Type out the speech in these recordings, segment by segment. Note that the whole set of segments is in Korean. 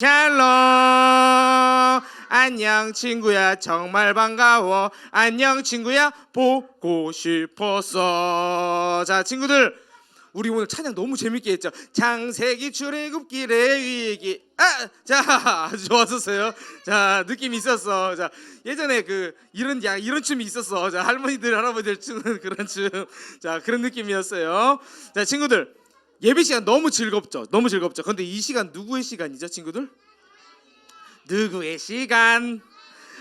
샬롬. 안녕 친구야. 정말 반가워. 안녕 친구야. 보고 싶었어. 자 친구들. 우리 오늘 찬양 너무 재밌게 했죠? 창세기 출애굽길의 위기. 아자 아주 좋았었어요. 자 느낌 있었어. 자 예전에 그 이런 야 이런 춤이 있었어. 자 할머니들 할아버지들 추는 그런 춤자 그런 느낌이었어요. 자 친구들 예배 시간 너무 즐겁죠? 너무 즐겁죠? 근데 이 시간 누구의 시간이죠 친구들? 누구의 시간?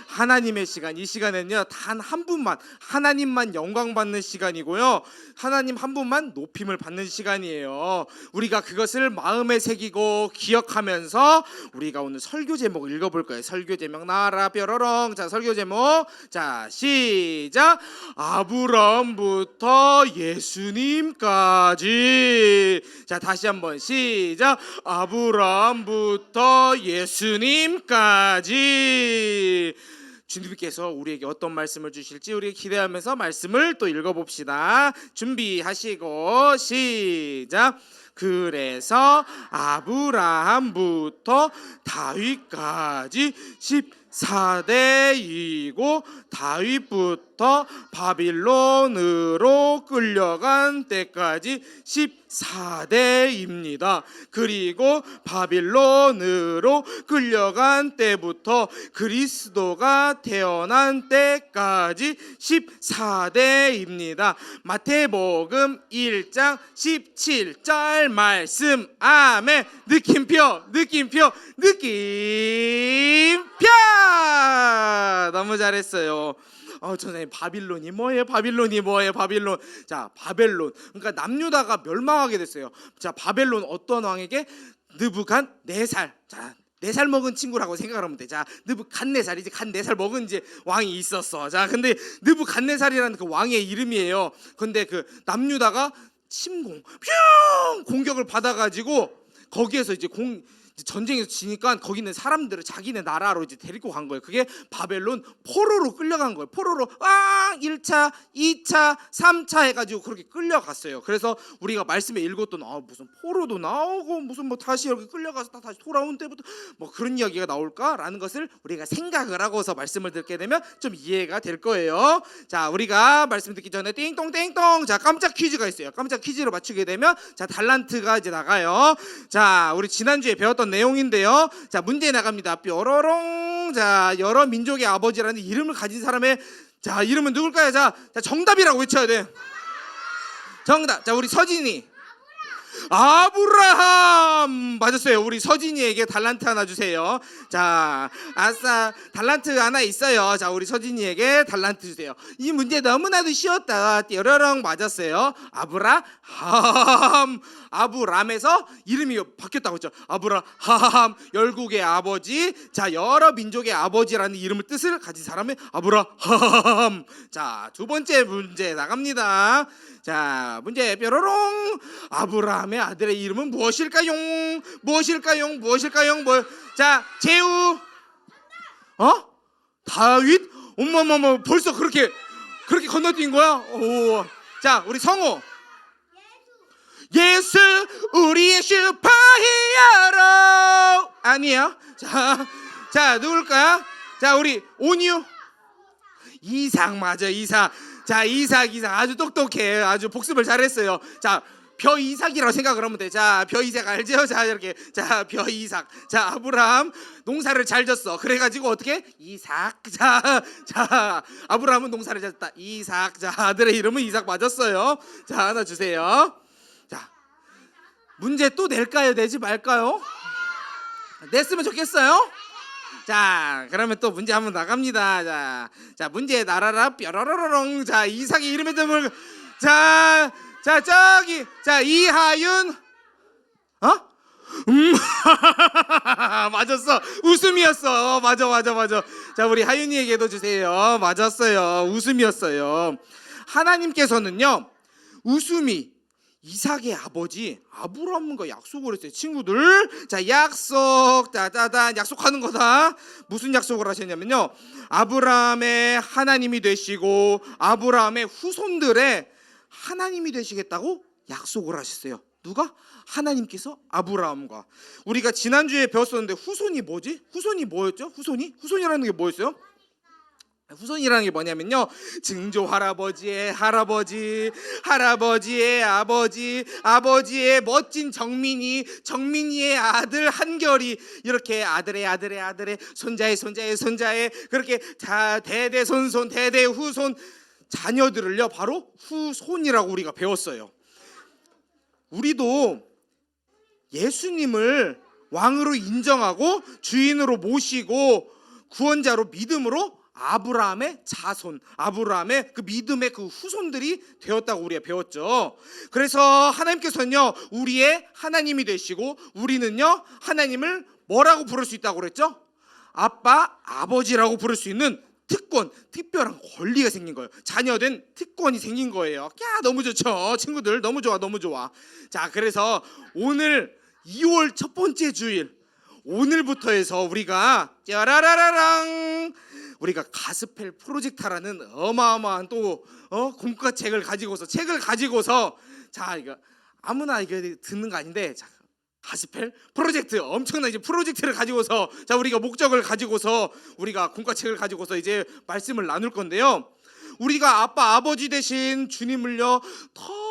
하나님의 시간. 이 시간은요, 단 한 분만, 하나님만 영광 받는 시간이고요. 하나님 한 분만 높임을 받는 시간이에요. 우리가 그것을 마음에 새기고 기억하면서 우리가 오늘 설교 제목 읽어볼 거예요. 설교 제목 나라 뾰로롱. 자, 설교 제목. 자, 시작. 아브라함부터 예수님까지. 자, 다시 한번 시작. 아브라함부터 예수님까지. 주님께서 우리에게 어떤 말씀을 주실지 우리 기대하면서 말씀을 또 읽어봅시다. 준비하시고 시작. 그래서 아브라함부터 다윗까지 14대이고 다윗부터 바빌론으로 끌려간 때까지 14대입니다. 그리고 바빌론으로 끌려간 때부터 그리스도가 태어난 때까지 14대입니다. 마태복음 1장 17절 말씀. 아멘. 느낌표, 느낌표, 느낌표. 너무 잘했어요. 어, 선생님 바빌론이 뭐예요? 바빌론이 뭐예요? 바빌론. 자, 바벨론. 그러니까 남유다가 멸망하게 됐어요. 자, 바벨론 어떤 왕에게 느부간 네 살. 자, 네 살 먹은 친구라고 생각하면 돼. 자, 느부갓네살 이제 간네살 먹은 이제 왕이 있었어. 자, 근데 느부갓네살이라는 그 왕의 이름이에요. 근데 그 남유다가 침공, 뿅 공격을 받아가지고 거기에서 이제 공 전쟁에서 지니까 거기 있는 사람들을 자기네 나라로 이제 데리고 간 거예요. 그게 바벨론 포로로 끌려간 거예요. 포로로 아 1차, 2차, 3차 해가지고 그렇게 끌려갔어요. 그래서 우리가 말씀에 읽었던 아 무슨 포로도 나오고 무슨 뭐 다시 여기 끌려가서 다 다시 돌아온 때부터 뭐 그런 이야기가 나올까라는 것을 우리가 생각을 하고서 말씀을 듣게 되면 좀 이해가 될 거예요. 자 우리가 말씀 듣기 전에 띵동 띵동 자 깜짝 퀴즈가 있어요. 깜짝 퀴즈로 맞추게 되면 자 달란트가 이제 나가요. 자 우리 지난주에 배웠던 내용인데요. 자 문제 나갑니다. 뾰로롱 자 여러 민족의 아버지라는 이름을 가진 사람의 자 이름은 누굴까요? 자, 자 정답이라고 외쳐야 돼. 정답. 자 우리 서진이. 아브라함 맞았어요. 우리 서진이에게 달란트 하나 주세요. 자, 아싸 달란트 하나 있어요. 자, 우리 서진이에게 달란트 주세요. 이 문제 너무나도 쉬웠다. 띠어러렁 맞았어요. 아브라함 아브람에서 이름이 바뀌었다고 했죠. 아브라함 열국의 아버지. 자, 여러 민족의 아버지라는 이름을 뜻을 가진 사람의 아브라함. 자, 두 번째 문제 나갑니다. 자, 문제 뾰로롱. 아브라함 의 아들의 이름은 무엇일까요? 무엇일까요? 무엇일까요? 뭐? 자, 제우. 어? 다윗? 어머머머, 벌써 그렇게 그렇게 건너뛴 거야? 오. 자, 우리 성호. 예수 우리의 슈퍼히어로 아니야 자, 자 누굴까? 자 우리 온유 이삭 맞아 이삭 자 이삭 이삭 아주 똑똑해 아주 복습을 잘했어요 자 벼 이삭이라고 생각을 하면 돼 자 벼 이삭 알죠? 자 이렇게 자 벼 이삭 자 아브라함 농사를 잘 졌어 그래 가지고 어떻게 이삭 자 자 아브라함은 농사를 잘 졌다 이삭 자 아들의 이름은 이삭 맞았어요 자 하나 주세요 자 문제 또 낼까요? 내지 말까요? 냈으면 좋겠어요. 자, 그러면 또 문제 한번 나갑니다. 자, 자 문제 나라라 뾰로로롱. 자, 이삭의 이름에 들 자, 자 저기, 자 이하윤, 어? 음, 맞았어. 웃음이었어. 맞아, 맞아, 맞아. 자, 우리 하윤이에게도 주세요. 맞았어요. 웃음이었어요. 하나님께서는요, 웃음이 이삭의 아버지 아브라함과 약속을 했어요. 친구들, 자 약속, 따다단 약속하는 거다. 무슨 약속을 하셨냐면요, 아브라함의 하나님이 되시고 아브라함의 후손들의 하나님이 되시겠다고 약속을 하셨어요. 누가 하나님께서 아브라함과 우리가 지난주에 배웠었는데 후손이 뭐지? 후손이 뭐였죠? 후손이? 후손이라는 게 뭐였어요? 후손이라는 게 뭐냐면요 증조 할아버지의 할아버지 할아버지의 아버지 아버지의 멋진 정민이 정민이의 아들 한결이 이렇게 아들의 아들의 아들의 손자의 손자의 손자의 그렇게 다 대대손손 대대후손 자녀들을요 바로 후손이라고 우리가 배웠어요 우리도 예수님을 왕으로 인정하고 주인으로 모시고 구원자로 믿음으로 아브라함의 자손, 아브라함의 그 믿음의 그 후손들이 되었다고 우리가 배웠죠. 그래서 하나님께서는요, 우리의 하나님이 되시고 우리는요, 하나님을 뭐라고 부를 수 있다고 그랬죠? 아빠, 아버지라고 부를 수 있는 특권, 특별한 권리가 생긴 거예요. 자녀된 특권이 생긴 거예요. 야, 너무 좋죠. 친구들 너무 좋아, 너무 좋아. 자, 그래서 오늘 2월 첫 번째 주일 오늘부터 해서 우리가 짜라라라랑 우리가 가스펠 프로젝트라는 어마어마한 또 어? 공과책을 가지고서 책을 가지고서 자 이거 아무나 이거 듣는 거 아닌데 자 가스펠 프로젝트 엄청난 이제 프로젝트를 가지고서 자 우리가 목적을 가지고서 우리가 공과책을 가지고서 이제 말씀을 나눌 건데요. 우리가 아빠 아버지 대신 주님을요 더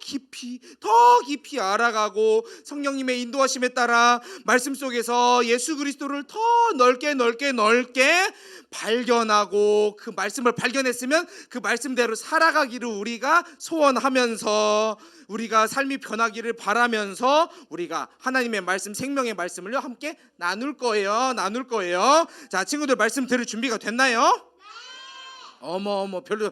깊이 더 깊이 알아가고 성령님의 인도하심에 따라 말씀 속에서 예수 그리스도를 더 넓게 넓게 넓게 발견하고 그 말씀을 발견했으면 그 말씀대로 살아가기를 우리가 소원하면서 우리가 삶이 변하기를 바라면서 우리가 하나님의 말씀 생명의 말씀을요 함께 나눌 거예요 나눌 거예요 자 친구들 말씀 들을 준비가 됐나요? 어머 어머 별로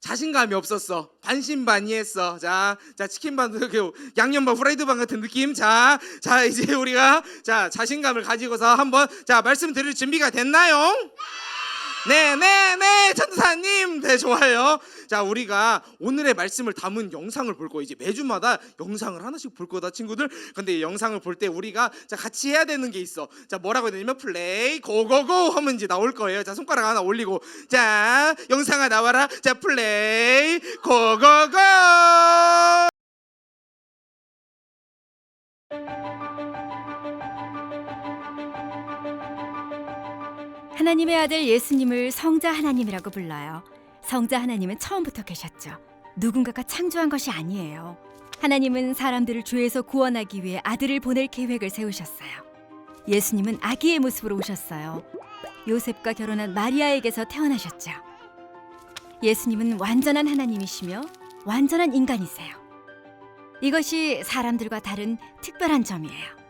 자신감이 없었어. 반신반의했어. 자, 자 치킨 반 그 양념 반 후라이드 반 같은 느낌. 자, 자 이제 우리가 자 자신감을 가지고서 한번 자 말씀 드릴 준비가 됐나요? 네, 네, 네, 천사님, 네 좋아요. 자, 우리가 오늘의 말씀을 담은 영상을 볼 거예요. 이제 매주마다 영상을 하나씩 볼 거다, 친구들. 근데 이 영상을 볼 때 우리가 자 같이 해야 되는 게 있어. 자, 뭐라고 해야 되냐면 플레이 고고고 하면 이제 나올 거예요. 자, 손가락 하나 올리고, 자, 영상아 나와라. 자, 플레이 고고고. 하나님의 아들 예수님을 성자 하나님이라고 불러요. 성자 하나님은 처음부터 계셨죠. 누군가가 창조한 것이 아니에요. 하나님은 사람들을 죄에서 구원하기 위해 아들을 보낼 계획을 세우셨어요. 예수님은 아기의 모습으로 오셨어요. 요셉과 결혼한 마리아에게서 태어나셨죠. 예수님은 완전한 하나님이시며 완전한 인간이세요. 이것이 사람들과 다른 특별한 점이에요.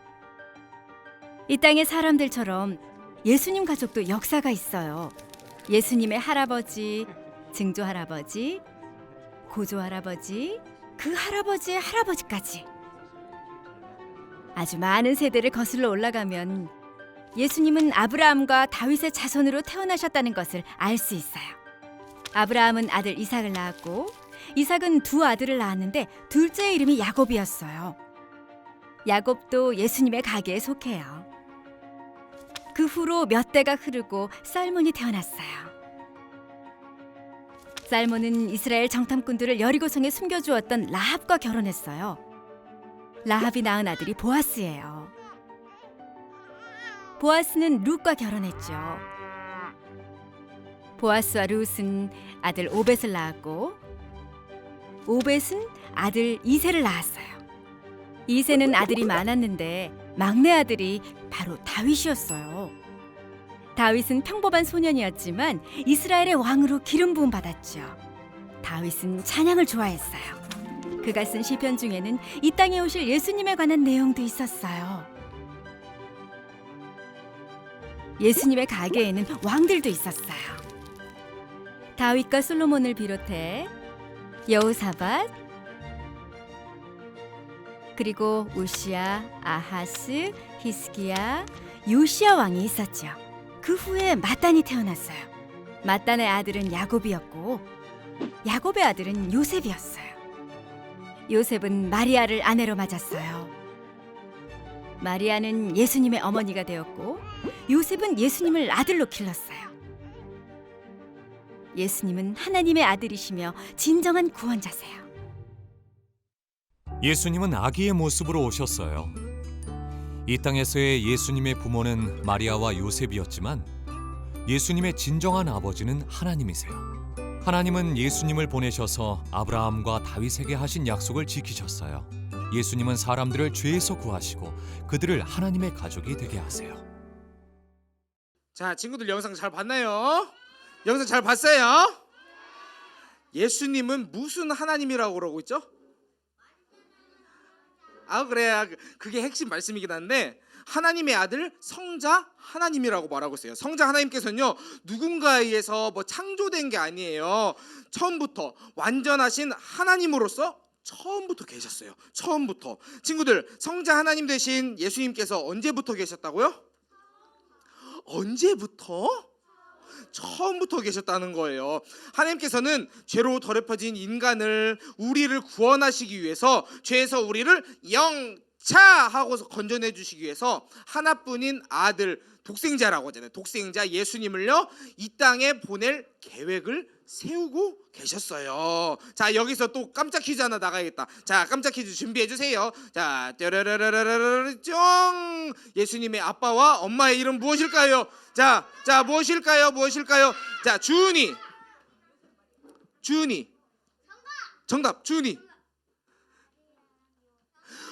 이 땅의 사람들처럼 예수님 가족도 역사가 있어요. 예수님의 할아버지, 증조 할아버지, 고조 할아버지, 그 할아버지의 할아버지까지. 아주 많은 세대를 거슬러 올라가면 예수님은 아브라함과 다윗의 자손으로 태어나셨다는 것을 알 수 있어요. 아브라함은 아들 이삭을 낳았고 이삭은 두 아들을 낳았는데 둘째의 이름이 야곱이었어요. 야곱도 예수님의 가게에 속해요. 그 후로 몇 대가 흐르고 살몬이 태어났어요. 살몬은 이스라엘 정탐꾼들을 여리고성에 숨겨주었던 라합과 결혼했어요. 라합이 낳은 아들이 보아스예요. 보아스는 룻과 결혼했죠. 보아스와 룻은 아들 오벳을 낳았고 오벳은 아들 이세를 낳았어요. 이세는 아들이 많았는데 막내 아들이 바로 다윗이었어요. 다윗은 평범한 소년이었지만 이스라엘의 왕으로 기름 부음 받았죠. 다윗은 찬양을 좋아했어요. 그가 쓴 시편 중에는 이 땅에 오실 예수님에 관한 내용도 있었어요. 예수님의 가게에는 왕들도 있었어요. 다윗과 솔로몬을 비롯해 여호사밧 그리고 우시아, 아하스, 히스기야, 요시아 왕이 있었죠. 그 후에 마단이 태어났어요. 마단의 아들은 야곱이었고 야곱의 아들은 요셉이었어요. 요셉은 마리아를 아내로 맞았어요. 마리아는 예수님의 어머니가 되었고 요셉은 예수님을 아들로 길렀어요. 예수님은 하나님의 아들이시며 진정한 구원자세요. 예수님은 아기의 모습으로 오셨어요. 이 땅에서의 예수님의 부모는 마리아와 요셉이었지만 예수님의 진정한 아버지는 하나님이세요. 하나님은 예수님을 보내셔서 아브라함과 다윗에게 하신 약속을 지키셨어요. 예수님은 사람들을 죄에서 구하시고 그들을 하나님의 가족이 되게 하세요. 자, 친구들 영상 잘 봤나요? 영상 잘 봤어요? 예수님은 무슨 하나님이라고 그러고 있죠? 아 그래 그게 핵심 말씀이긴 한데 하나님의 아들 성자 하나님이라고 말하고 있어요. 성자 하나님께서는요 누군가에 의해서 뭐 창조된 게 아니에요. 처음부터 완전하신 하나님으로서 처음부터 계셨어요. 처음부터 친구들 성자 하나님 되신 예수님께서 언제부터 계셨다고요? 언제부터? 처음부터 계셨다는 거예요. 하나님께서는 죄로 더럽혀진 인간을 우리를 구원하시기 위해서 죄에서 우리를 영 차하고서 건져내 주시기 위해서 하나뿐인 아들 독생자라고 하잖아요. 독생자 예수님을요 이 땅에 보낼 계획을 세우고 계셨어요. 자 여기서 또 깜짝 퀴즈 하나 나가야겠다. 자 깜짝 퀴즈 준비해 주세요. 자쫑 예수님의 아빠와 엄마의 이름 무엇일까요? 자, 자 무엇일까요? 무엇일까요? 자 주은이, 주은이. 정답 주은이.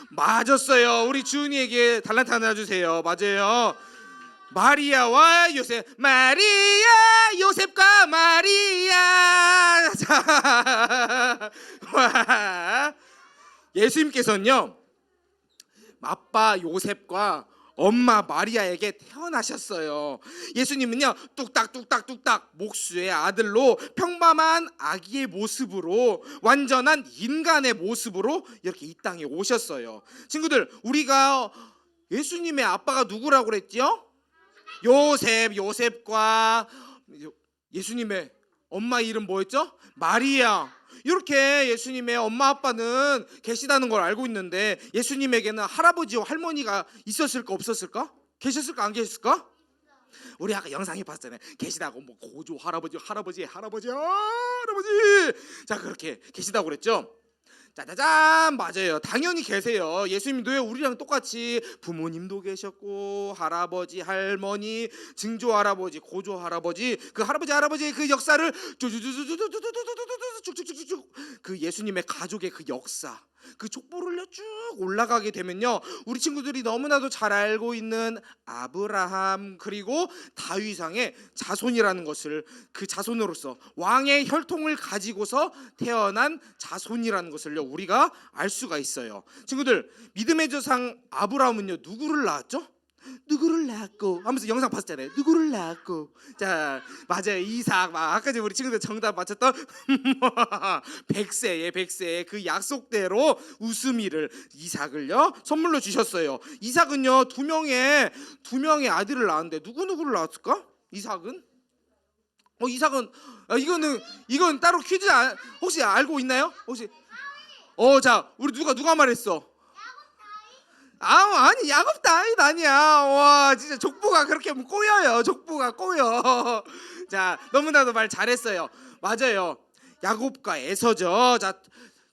맞았어요. 우리 주은이에게 달란트 하나 주세요. 맞아요. 마리아와 요셉, 마리아, 요셉과 마리아. 자, 와. 예수님께서는요, 아빠 요셉과 엄마 마리아에게 태어나셨어요. 예수님은요 뚝딱뚝딱 뚝딱 목수의 아들로 평범한 아기의 모습으로 완전한 인간의 모습으로 이렇게 이 땅에 오셨어요. 친구들 우리가 예수님의 아빠가 누구라고 그랬죠? 요셉 요셉과 예수님의 엄마 이름 뭐였죠? 마리아. 이렇게 예수님의 엄마 아빠는 계시다는 걸 알고 있는데 예수님에게는 할아버지와 할머니가 있었을까 없었을까? 계셨을까 안 계셨을까? 우리 아까 영상에 봤잖아요. 계시다고 뭐 고조 할아버지 할아버지 할아버지 할아버지 자 그렇게 계시다고 그랬죠. 짜자잔 맞아요. 당연히 계세요. 예수님도요 우리랑 똑같이 부모님도 계셨고 할아버지 할머니 증조 할아버지 고조 할아버지 그 할아버지 할아버지의 그 역사를 쭉쭉쭉쭉쭉쭉쭉쭉쭉쭉 그 예수님의 가족의 그 역사 그 족보를요 쭉 올라가게 되면요 우리 친구들이 너무나도 잘 알고 있는 아브라함 그리고 다윗왕의 자손이라는 것을 그 자손으로서 왕의 혈통을 가지고서 태어난 자손이라는 것을요 우리가 알 수가 있어요 친구들 믿음의 조상 아브라함은요 누구를 낳았죠? 누구를 낳았고 하면서 영상 봤잖아요. 누구를 낳았고 자 맞아요 이삭 막 아까 전에 우리 친구들 정답 맞췄던 백세의 백세 그 약속대로 우스미를 이삭을요 선물로 주셨어요. 이삭은요 두 명의 두 명의 아들을 낳았는데 누구 누구를 낳았을까? 이삭은 어 이삭은 아, 이거는 이건 따로 퀴즈 안, 혹시 알고 있나요? 혹시 어 자 우리 누가 누가 말했어? 아 아니 야곱 다윗 아니야. 와 진짜 족보가 그렇게 꼬여요. 족보가 꼬여. 자 너무나도 말 잘했어요. 맞아요. 야곱과 에서죠. 자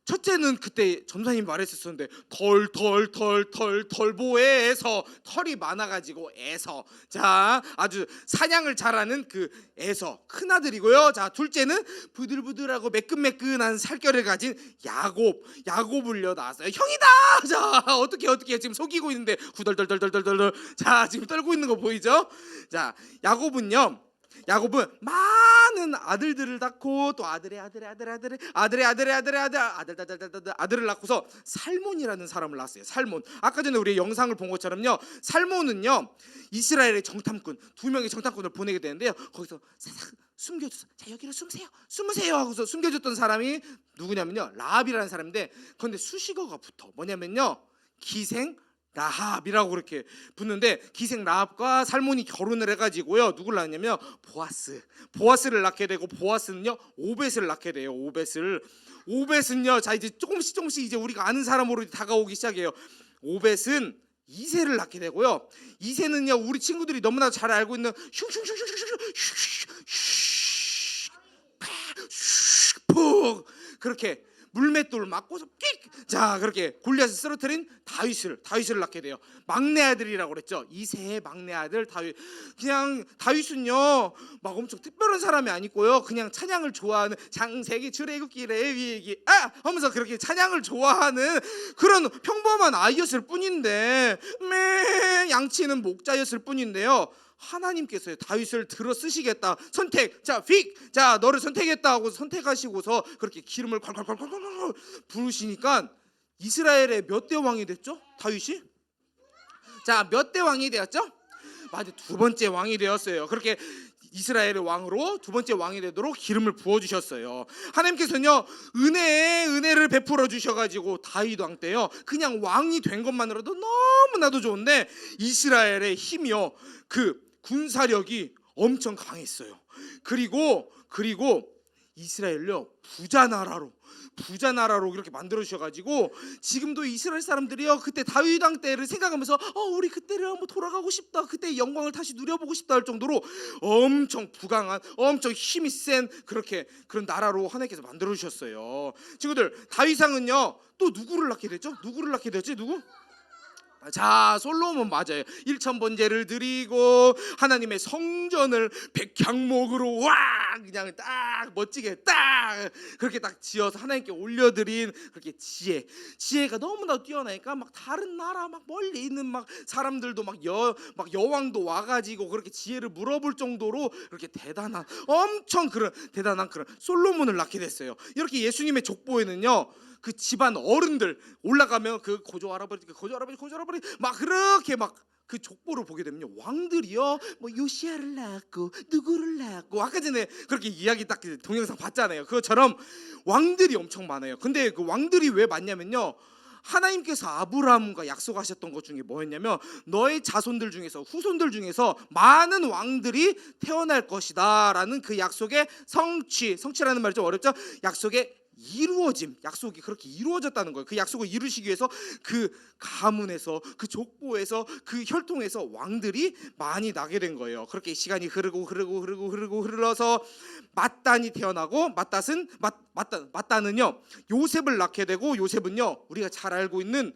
첫째는 그때 점사님 말했었는데 털털털털 털보에서 털이 많아가지고 에서. 자 아주 사냥을 잘하는 그 에서. 큰 아들이고요. 자 둘째는 부들부들하고 매끈매끈한 살결을 가진 야곱. 야곱을요 낳았어요. 형이다! 자 어떻게 어떻게 지금 속이고 있는데 후덜덜덜덜덜덜. 자 지금 떨고 있는 거 보이죠? 자 야곱은요 야곱은 많은 아들들을 낳고 또 아들의 아들의 아들의 아들의 아들의 아들의 아들의 아들 아들 아들 아들 아들 아들을 낳고서 살몬이라는 사람을 낳았어요. 살몬. 아까 전에 우리 영상을 본 것처럼요. 살몬은요 이스라엘의 정탐꾼 두 명의 정탐꾼을 보내게 되는데요. 거기서 사삭 숨겨줬어. 자 여기로 숨으세요. 숨으세요 하고서 숨겨줬던 사람이 누구냐면요 라합이라는 사람인데 그런데 수식어가 붙어. 뭐냐면요 기생 라합이라고 그렇게 붙는데 기생 라합과 살몬이 결혼을 해가지고요. 누굴 낳냐면 보아스. 보아스를 낳게 되고 보아스는요 오벳을 낳게 돼요 오벳을. 오벳은요 자 이제 조금씩 조금씩 이제 우리가 아는 사람으로 다가오기 시작해요. 오벳은 이세를 낳게 되고요. 이세는요 우리 친구들이 너무나 잘 알고 있는 슝슝슝슝슝슝 푹 그렇게 물맷돌 맞고서 끽! 자 그렇게 골리앗을 쓰러뜨린 다윗을 다윗을 낳게 돼요. 막내 아들이라고 그랬죠. 이세의 막내 아들 다윗. 그냥 다윗은요 막 엄청 특별한 사람이 아니고요. 그냥 찬양을 좋아하는 장세기 출애굽기 레위기 아 하면서 그렇게 찬양을 좋아하는 그런 평범한 아이였을 뿐인데 매 양치는 목자였을 뿐인데요. 하나님께서 다윗을 들어 쓰시겠다. 선택. 자픽자 너를 선택했다 하고 선택하시고서 그렇게 기름을 콸콸콸콸콸 부르시니까 이스라엘의 몇 대 왕이 됐죠? 다윗이? 자몇 대 왕이 되었죠? 맞아 두 번째 왕이 되었어요. 그렇게 이스라엘의 왕으로 두 번째 왕이 되도록 기름을 부어 주셨어요. 하나님께서는요 은혜에 은혜를 베풀어 주셔가지고 다윗 왕 때요 그냥 왕이 된 것만으로도 너무나도 좋은데 이스라엘의 힘이요 그 군사력이 엄청 강했어요. 그리고 그리고 이스라엘요 부자 나라로 부자 나라로 이렇게 만들어 주셔가지고 지금도 이스라엘 사람들이요 그때 다윗 왕 때를 생각하면서 어 우리 그때를 한번 돌아가고 싶다 그때 영광을 다시 누려보고 싶다 할 정도로 엄청 부강한 엄청 힘이 센 그렇게 그런 나라로 하나님께서 만들어 주셨어요. 친구들 다윗 왕은요 또 누구를 낳게 됐죠? 누구를 낳게 됐지 누구 자 솔로몬 맞아요. 일천 번제를 드리고 하나님의 성전을 백향목으로 와! 그냥 딱 멋지게 딱 그렇게 딱 지어서 하나님께 올려드린 그렇게 지혜. 지혜가 너무나 뛰어나니까 막 다른 나라 막 멀리 있는 막 사람들도 막 여 막 여왕도 와 가지고 그렇게 지혜를 물어볼 정도로 그렇게 대단한 엄청 그런 대단한 그런 솔로몬을 낳게 됐어요. 이렇게 예수님의 족보에는요 그 집안 어른들 올라가면 그 고조 할아버지 그 고조 할아버지 고조 할아버지 막 그렇게 막 그 족보를 보게 되면요. 왕들이요. 뭐 요시아를 낳았고 누구를 낳았고 아까 전에 그렇게 이야기 딱 동영상 봤잖아요. 그것처럼 왕들이 엄청 많아요. 근데 그 왕들이 왜 많냐면요. 하나님께서 아브라함과 약속하셨던 것 중에 뭐였냐면 너의 자손들 중에서 후손들 중에서 많은 왕들이 태어날 것이다라는 그 약속의 성취 성취라는 말이 좀 어렵죠? 약속의 이루어짐 약속이 그렇게 이루어졌다는 거예요. 그 약속을 이루시기 위해서 그 가문에서 그 족보에서 그 혈통에서 왕들이 많이 나게 된 거예요. 그렇게 시간이 흐르고 흐르고 흐르고 흐르고 흘러서 맞단이 태어나고 맞단 맞단은요 요셉을 낳게 되고 요셉은요 우리가 잘 알고 있는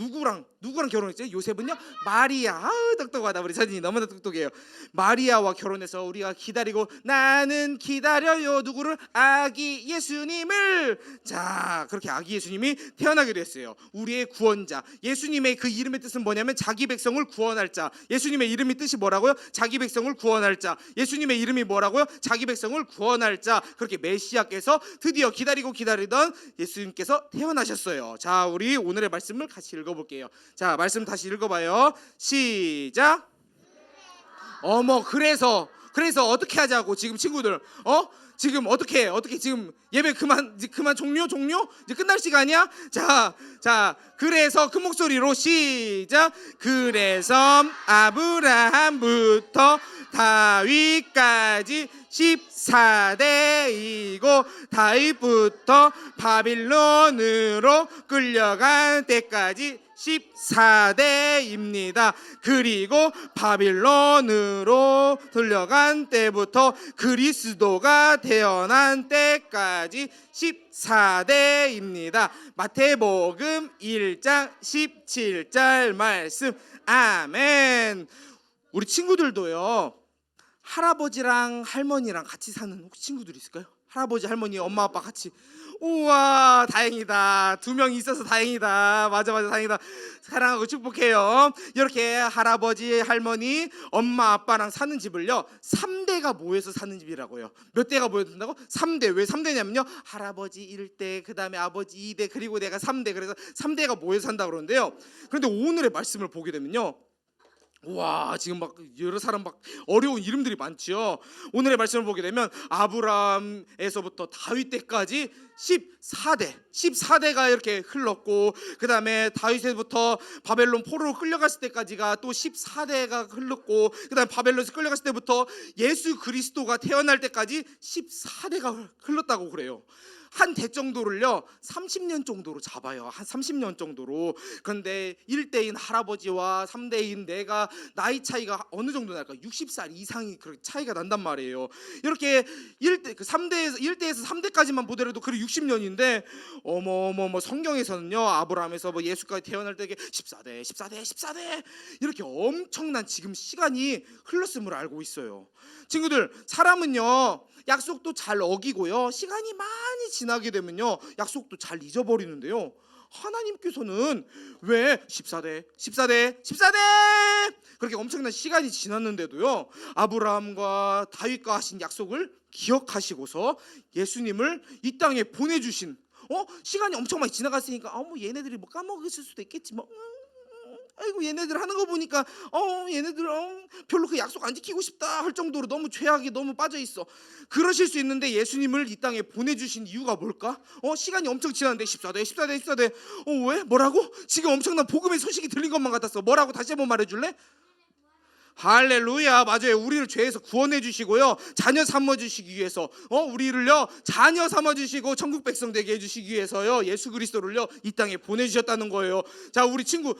누구랑 누구랑 결혼했죠? 요셉은요? 마리아. 아우 똑똑하다. 우리 사진이 너무나 똑똑해요. 마리아와 결혼해서 우리가 기다리고 나는 기다려요. 누구를? 아기 예수님을. 자 그렇게 아기 예수님이 태어나게 됐어요. 우리의 구원자. 예수님의 그 이름의 뜻은 뭐냐면 자기 백성을 구원할 자. 예수님의 이름의 뜻이 뭐라고요? 자기 백성을 구원할 자. 예수님의 이름이 뭐라고요? 자기 백성을 구원할 자. 그렇게 메시아께서 드디어 기다리고 기다리던 예수님께서 태어나셨어요. 자 우리 오늘의 말씀을 같이 읽어 볼게요. 자 말씀 다시 읽어봐요. 시작. 어머 그래서 그래서 어떻게 하자고 지금 친구들. 어? 지금 어떻게 해? 어떻게 지금 예배 그만 그만 종료 종료? 이제 끝날 시간이야? 자자 그래서 큰 목소리로 시작. 그래서 아브라함부터 다윗까지 14대이고 다윗부터 바빌론으로 끌려간 때까지 14대입니다. 그리고 바빌론으로 들려간 때부터 그리스도가 태어난 때까지 14대입니다. 마태복음 1장 17절 말씀. 아멘. 우리 친구들도요. 할아버지랑 할머니랑 같이 사는 혹시 친구들 있을까요? 할아버지, 할머니, 엄마, 아빠 같이. 우와, 다행이다. 두명 있어서 다행이다. 맞아, 맞아, 다행이다. 사랑하고 축복해요. 이렇게 할아버지, 할머니, 엄마, 아빠랑 사는 집을요. 3대가 모여서 사는 집이라고요. 몇 대가 모여든다고? 3대. 왜 3대냐면요. 할아버지 1대, 그 다음에 아버지 2대, 그리고 내가 3대. 그래서 3대가 모여서 산다 그러는데요. 그런데 오늘의 말씀을 보게 되면요. 와 지금 막 여러 사람 막 어려운 이름들이 많지요. 오늘의 말씀을 보게 되면 아브라함에서부터 다윗 때까지 14대, 14대가 이렇게 흘렀고 그 다음에 다윗에부터 바벨론 포로로 끌려갔을 때까지가 또 14대가 흘렀고 그 다음에 바벨론에서 끌려갔을 때부터 예수 그리스도가 태어날 때까지 14대가 흘렀다고 그래요. 한 대 정도를요 30년 정도로 잡아요. 한 30년 정도로. 그런데 1대인 할아버지와 3대인 내가 나이 차이가 어느 정도 날까? 60살 이상이 그렇게 차이가 난단 말이에요. 이렇게 1대 그 3대에서 1대에서 3대까지만 보더라도 그 60년인데 어머 어머 뭐 성경에서는요 아브라함에서 뭐 예수까지 태어날 때게 14대 14대 14대 이렇게 엄청난 지금 시간이 흘렀음을 알고 있어요. 친구들 사람은요 약속도 잘 어기고요 시간이 많이 지나게 되면요 약속도 잘 잊어버리는데요. 하나님께서는 왜 14대 14대 14대? 그렇게 엄청난 시간이 지났는데도요 아브라함과 다윗과 하신 약속을 기억하시고서 예수님을 이 땅에 보내주신 어? 시간이 엄청 많이 지나갔으니까 어뭐 얘네들이 뭐 까먹었을 수도 있겠지 뭐. 음, 아이고 얘네들 하는 거 보니까 어 얘네들 어, 별로 그 약속 안 지키고 싶다 할 정도로 너무 죄악에 너무 빠져 있어. 그러실 수 있는데 예수님을 이 땅에 보내 주신 이유가 뭘까? 어 시간이 엄청 지났는데 14대 14대 14대 어 왜? 뭐라고? 지금 엄청난 복음의 소식이 들린 것만 같았어. 뭐라고? 다시 한번 말해 줄래? 할렐루야. 맞아요. 우리를 죄에서 구원해 주시고요. 자녀 삼아 주시기 위해서. 어 우리를요 자녀 삼아 주시고 천국 백성 되게 해 주시기 위해서요. 예수 그리스도를요 이 땅에 보내 주셨다는 거예요. 자 우리 친구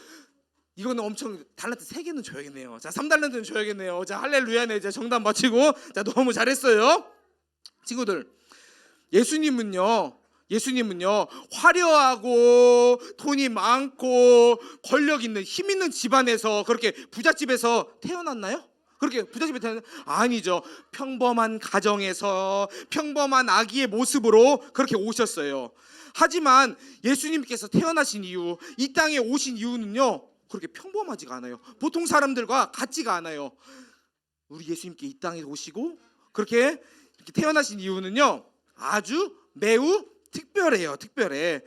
이거는 엄청 달란트 세 개는 줘야겠네요. 자 3달란트는 줘야겠네요. 자 할렐루야네 이제 정답 맞히고. 자 너무 잘했어요. 친구들 예수님은요 예수님은요 화려하고 돈이 많고 권력 있는 힘 있는 집안에서 그렇게 부잣집에서 태어났나요? 그렇게 부잣집에 태어난 아니죠. 평범한 가정에서 평범한 아기의 모습으로 그렇게 오셨어요. 하지만 예수님께서 태어나신 이유 이 땅에 오신 이유는요 그렇게 평범하지가 않아요. 보통 사람들과 같지가 않아요. 우리 예수님께 이 땅에 오시고 그렇게 이렇게 태어나신 이유는요 아주 매우 특별해요 특별해.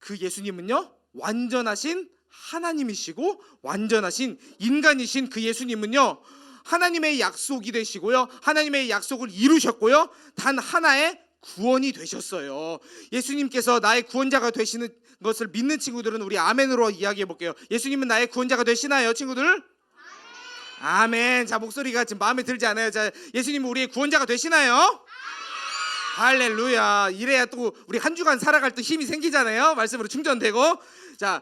그 예수님은요 완전하신 하나님이시고 완전하신 인간이신 그 예수님은요 하나님의 약속이 되시고요 하나님의 약속을 이루셨고요 단 하나의 구원이 되셨어요 예수님께서 나의 구원자가 되시는 것을 믿는 친구들은 우리 아멘으로 이야기해 볼게요 예수님은 나의 구원자가 되시나요 친구들? 아멘 자 목소리가 지금 마음에 들지 않아요 자 예수님은 우리의 구원자가 되시나요? 할렐루야. 이래야 또 우리 한 주간 살아갈 때 힘이 생기잖아요. 말씀으로 충전되고. 자,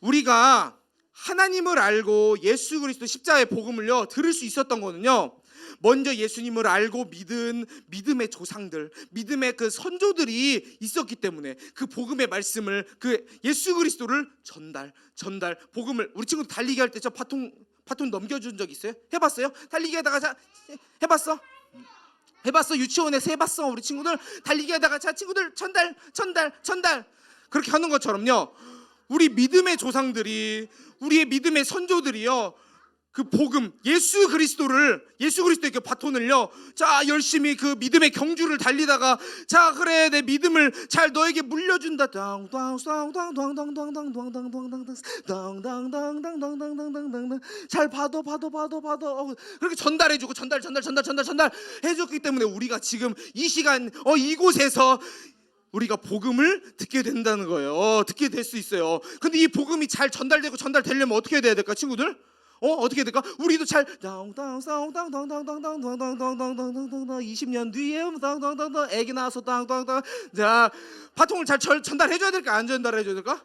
우리가 하나님을 알고 예수 그리스도 십자가의 복음을요 들을 수 있었던 거는요. 먼저 예수님을 알고 믿은 믿음의 조상들, 믿음의 그 선조들이 있었기 때문에 그 복음의 말씀을 그 예수 그리스도를 전달, 전달, 복음을 우리 친구 달리기 할 때 저 파통 파통 넘겨준 적 있어요? 해봤어요? 달리기 하다가 자 해봤어? 해봤어 유치원에서 해봤어 우리 친구들 달리기 하다가 자 친구들 전달 전달 전달 그렇게 하는 것처럼요 우리 믿음의 조상들이 우리의 믿음의 선조들이요 그 복음 예수 그리스도를 예수 그리스도에게 바톤을요 자 열심히 그 믿음의 경주를 달리다가 자 그래 내 믿음을 잘 너에게 물려준다 잘 봐도 봐도 봐도 봐도 어, 그렇게 전달해주고 전달 전달 전달 전달 전달 해줬기 때문에 우리가 지금 이 시간 어 이곳에서 우리가 복음을 듣게 된다는 거예요. 듣게 될 수 있어요. 근데 이 복음이 잘 전달되고 전달되려면 어떻게 돼야 될까, 친구들? 어 어떻게 될까? 우리도 잘 땅땅땅땅땅땅땅땅땅땅땅땅땅땅땅땅 20년 뒤에 땅땅땅땅 애기 낳아서 땅땅땅 자 파통을 잘 전- 전달해줘야 될까 안 전달해줘야 될까?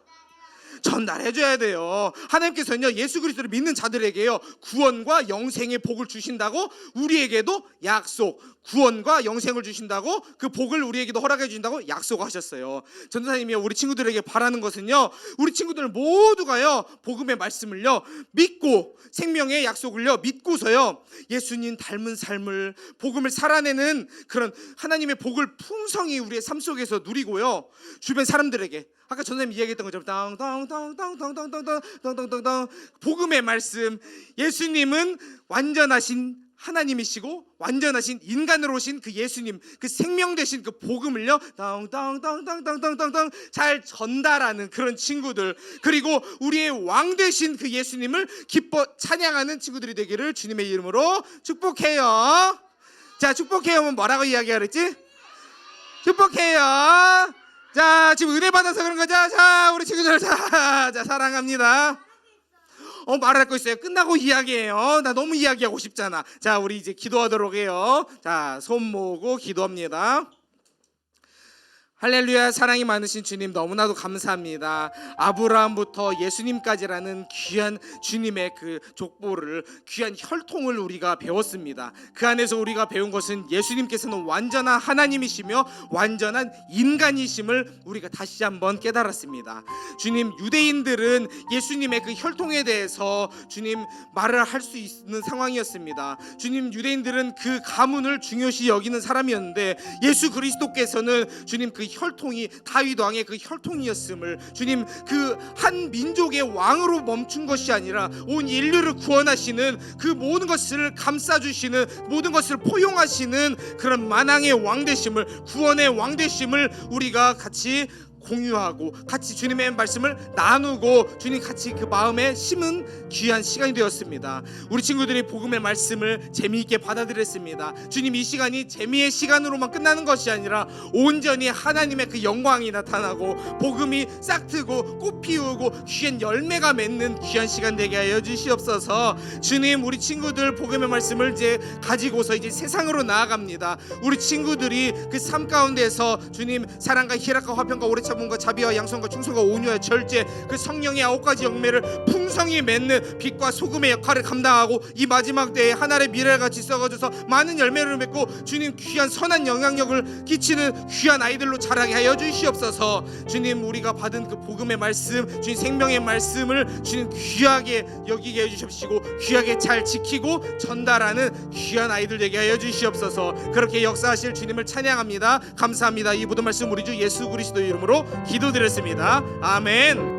전달해줘야 돼요. 하나님께서는요 예수 그리스도를 믿는 자들에게요 구원과 영생의 복을 주신다고 우리에게도 약속, 구원과 영생을 주신다고 그 복을 우리에게도 허락해 주신다고 약속하셨어요. 전도사님이요 우리 친구들에게 바라는 것은요 우리 친구들 모두가요 복음의 말씀을요 믿고 생명의 약속을요 믿고서요 예수님 닮은 삶을 복음을 살아내는 그런 하나님의 복을 풍성히 우리의 삶 속에서 누리고요 주변 사람들에게 아까 전사님 이야기했던 것처럼 땅땅땅땅땅땅땅땅땅땅땅땅 복음의 말씀 예수님은 완전하신 하나님이시고 완전하신 인간으로 오신 그 예수님 그 생명 되신 그 복음을요 땅땅땅땅땅땅땅땅 잘 전달하는 그런 친구들 그리고 우리의 왕 되신 그 예수님을 기뻐 찬양하는 친구들이 되기를 주님의 이름으로 축복해요. 자 축복해요 면 뭐라고 이야기하랬지? 축복해요. 자, 지금 은혜 받아서 그런 거죠? 자, 우리 친구들, 자, 자 사랑합니다. 어, 말할 거 있어요. 끝나고 이야기해요. 나 너무 이야기하고 싶잖아. 자, 우리 이제 기도하도록 해요. 자, 손 모으고 기도합니다. 할렐루야 사랑이 많으신 주님 너무나도 감사합니다. 아브라함부터 예수님까지라는 귀한 주님의 그 족보를 귀한 혈통을 우리가 배웠습니다. 그 안에서 우리가 배운 것은 예수님께서는 완전한 하나님이시며 완전한 인간이심을 우리가 다시 한번 깨달았습니다. 주님 유대인들은 예수님의 그 혈통에 대해서 주님 말을 할 수 있는 상황이었습니다. 주님 유대인들은 그 가문을 중요시 여기는 사람이었는데 예수 그리스도께서는 주님 그 혈통이 다윗 왕의 그 혈통이었음을 주님 그 한 민족의 왕으로 멈춘 것이 아니라 온 인류를 구원하시는 그 모든 것을 감싸 주시는 모든 것을 포용하시는 그런 만왕의 왕 되심을 구원의 왕 되심을 우리가 같이 공유하고 같이 주님의 말씀을 나누고 주님 같이 그 마음에 심은 귀한 시간이 되었습니다. 우리 친구들이 복음의 말씀을 재미있게 받아들였습니다. 주님 이 시간이 재미의 시간으로만 끝나는 것이 아니라 온전히 하나님의 그 영광이 나타나고 복음이 싹트고 꽃 피우고 귀한 열매가 맺는 귀한 시간 되게 하여 주시옵소서. 주님 우리 친구들 복음의 말씀을 이제 가지고서 이제 세상으로 나아갑니다. 우리 친구들이 그 삶 가운데서 주님 사랑과 희락과 화평과 오래 참음과 자비와 양성과 충성과 온유와 절제 그 성령의 아홉 가지 영매를 풍성히 맺는 빛과 소금의 역할을 감당하고 이 마지막 때에 하나의 미래를 같이 썩어져서 많은 열매를 맺고 주님 귀한 선한 영향력을 끼치는 귀한 아이들로 자라게 하여 주시옵소서. 주님 우리가 받은 그 복음의 말씀 주님 생명의 말씀을 주님 귀하게 여기게 해주십시고 귀하게 잘 지키고 전달하는 귀한 아이들 되게 하여 주시옵소서. 그렇게 역사하실 주님을 찬양합니다. 감사합니다. 이 모든 말씀 우리 주 예수 그리스도 이름으로 기도드렸습니다. 아멘